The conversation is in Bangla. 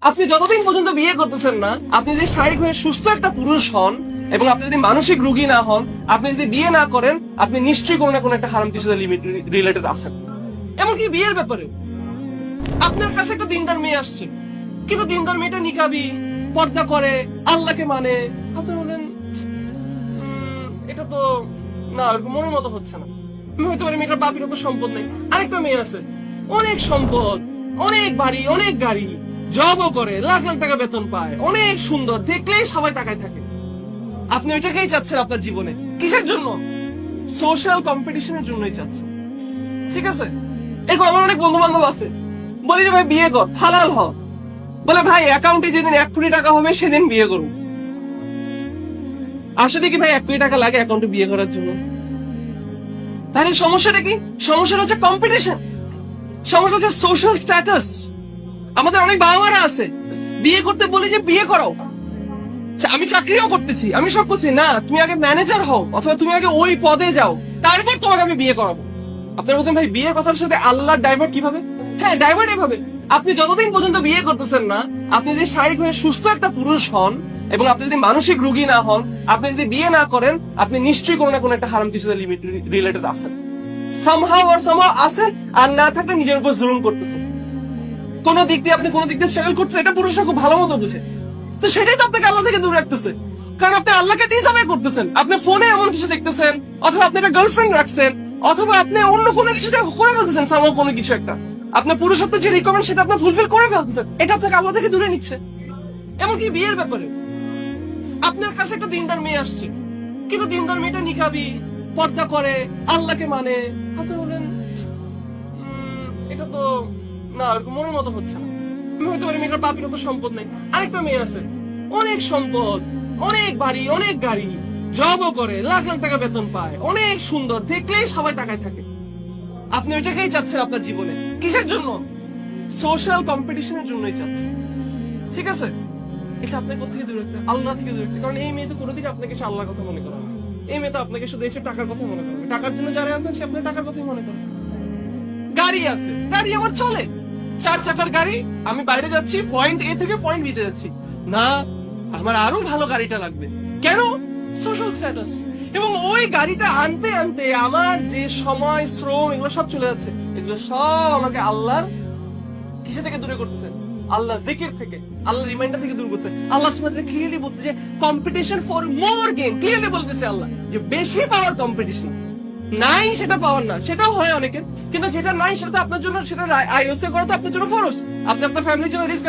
আপনি যতদিন পর্যন্ত বিয়ে করতেছেন না আপনি যদি শারীরিকভাবে সুস্থ একটা পুরুষ হন এবং আপনি যদি মানসিক রোগী না হন আপনি যদি বিয়ে না করেন আপনি নিশ্চয়ই কোনো না কোনো একটা হারাম কিছু রিলেটেড আছেন। এমনকি বিয়ের ব্যাপারে আপনার কাছে একটা দিনদার মেয়ে আসছে। কিন্তু দিনদার মেয়েটা নিকাবি পর্দা করে আল্লাহকে মানে। আপনি "উম, এটা তো না ওরকম মনের মতো হচ্ছে না। হয়তো পারি মেয়েটার বাপির তো সম্পদ নেই। আরেকটা মেয়ে আছে। অনেক সম্পদ অনেক বাড়ি অনেক গাড়ি। জবও করে, লাখ লাখ টাকা বেতন পায়। অনেক সুন্দর, দেখলেই সবাই তাকায় থাকে। আপনি ওইটাকেই চাচ্ছেন আপনার জীবনে। কিসের জন্য? সোশ্যাল কম্পিটিশনের জন্যই চাচ্ছেন। ঠিক আছে? এরকম আমার অনেক বন্ধু বান্ধব আছে। বলি যে ভাই, বিয়ে কর, হালাল হ। বলে, ভাই অ্যাকাউন্টে যেদিন এক কোটি টাকা হবে, সেদিন বিয়ে করব। আসলে কি ভাই, এক কোটি টাকা লাগে অ্যাকাউন্টে বিয়ে করার জন্য। তাহলে সমস্যাটা কি? সমস্যাটা হচ্ছে কম্পিটিশন সমস্যা হচ্ছে সোশ্যাল স্ট্যাটাস আমাদের অনেক বাবা মারা আছে। বিয়ে করতে বলি যে বিয়ে করো আমি চাকরিও করতেছি, আমি সব করছি। না, তুমি আগে ম্যানেজার হও, অথবা তুমি আগে ওই পদে যাও। তারপর তোমাকে আমি বিয়ে করাবো। আপনার বলছেন, ভাই বিয়ে কথার সাথে আল্লাহর ডাইভার্ট কীভাবে? হ্যাঁ ডাইভার্ট এভাবে। আপনি যতদিন পর্যন্ত বিয়ে করতেছেন না, আপনি যদি শারীরিকভাবে সুস্থ একটা পুরুষ হন, এবং আপনি যদি মানসিক রোগী না হন, আপনি যদি বিয়ে না করেন, আপনি নিশ্চয়ই কোনো না কোনো একটা হারাম লিমিট রিলেটেড আছেন। সামহাও আর সামহাও আছেন আর না থাকলে নিজের উপর জুলুম করতেছেন। কোন দিক দিয়ে আপনি কোন দিক দিয়ে স্ট্রাগল করতেছেন এটা পুরুষরা খুব ভালো মতো বুঝে। তো সেটাই তো আপনাকে আল্লাহ থেকে দূরে রাখতেছে। কারণ আপনি আল্লাহকে ডিসাবে করতেছেন। আপনি ফোনে এমন কিছু দেখতেছেন, অথবা আপনি একটা গার্লফ্রেন্ড রাখছেন, অথবা আপনি অন্য কোনো কিছু করে ফেলতেছেন সামহাও কোনো কিছু একটা। আপনার পুরুষত্ব যে রিকমেন্ড সেটা আপনি ফুলফিল করে ফেলতেছেন। এটা আপনাকে আল্লাহ থেকে দূরে নিচ্ছে। এমনকি বিয়ের ব্যাপারে। আপনার কাছে একটা দিনদার মেয়ে আসছে। কিন্তু দিনদার মেয়েটা নিকাবি পর্দা করে, আল্লাহকে মানে। আপনি বলেন এটা তো না ওরকম মনের মতো হচ্ছে না। আমি হয়তো পারি মেয়েটার বাপের তো সম্পদ নেই। আরেকটা মেয়ে আছে। অনেক সম্পদ, অনেক বাড়ি, অনেক গাড়ি জবও করে, লাখ লাখ টাকা বেতন পায়, অনেক সুন্দর দেখলেই সবাই তাকায় থাকে। আপনি ওইটাকেই চাচ্ছেন আপনার জীবনে। কিসের জন্য? সোশ্যাল কম্পিটিশনের জন্যই চাচ্ছেন। ঠিক আছে? এটা আপনার কোথা থেকে দূরে রাখছে আল্লাহ থেকে দূরে রাখছে কারণ এই মেয়ে তো কোনোদিন আপনাকে সে আল্লাহর কথা মনে করে। এই মেয়ে তো আপনাকে শুধু এসে টাকার কথা মনে করবে টাকার জন্য যারা আছেন, সে আপনার টাকার কথাই মনে করে গাড়ি আছে। গাড়ি আমার চলে। চার চাকার গাড়ি, আমি বাইরে যাচ্ছি পয়েন্ট এ থেকে পয়েন্ট বিতে যাচ্ছি। না, আমার আরও ভালো গাড়িটা লাগবে। কেন? সোশ্যাল স্ট্যাটাস এবং ওই গাড়িটা আনতে আনতে আমার যে সময়, শ্রম, এগুলো সব চলে যাচ্ছে। এগুলো সব আমাকে আল্লাহর কিসে থেকে দূরে করতেছেন আল্লাহ জিকির থেকে। আল্লাহ রিমাইন্ডার থেকে দূর করছে আল্লাহ সুবহানাহু ক্লিয়ারলি বলছে যে competition for more game clearly বলতেছে আল্লাহ যে, বেশি পাওয়ার কম্পিটিশন নাই, সেটা পাওয়ার না। সেটাও হয় অনেকের। কিন্তু যেটা নাই, সেটা আপনার জন্য, সেটা আইওসে করা তো আপনার জন্য ফরজ আপনি আপনার ফ্যামিলির জন্য রিস্ক